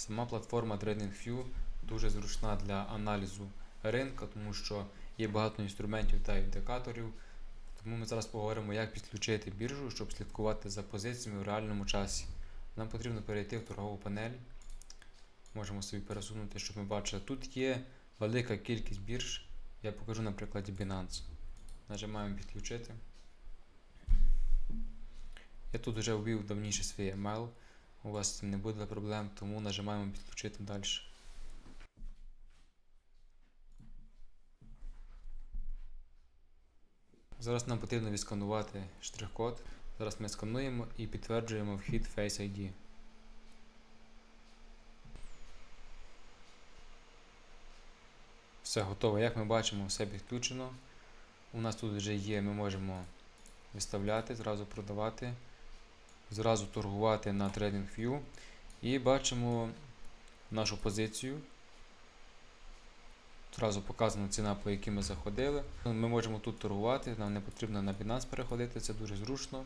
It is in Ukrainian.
Сама платформа TradingView дуже зручна для аналізу ринка, тому що є багато інструментів та індикаторів. Тому ми зараз поговоримо, як підключити біржу, щоб слідкувати за позиціями в реальному часі. Нам потрібно перейти в торгову панель. Можемо собі пересунути, щоб ми бачили. Тут є велика кількість бірж. Я покажу на прикладі Binance. Нажимаємо підключити. Я тут вже ввів давніше свій email. У вас не буде проблем, тому нажимаємо підключити далі. Зараз нам потрібно відсканувати штрих-код. Зараз ми скануємо і підтверджуємо вхід Face ID. Все готово. Як ми бачимо, все підключено. У нас тут вже є, ми можемо виставляти, зразу продавати, зразу торгувати на TradingView. І бачимо нашу позицію. Зразу показана ціна, по якій ми заходили. Ми можемо тут торгувати, нам не потрібно на Binance переходити, це дуже зручно.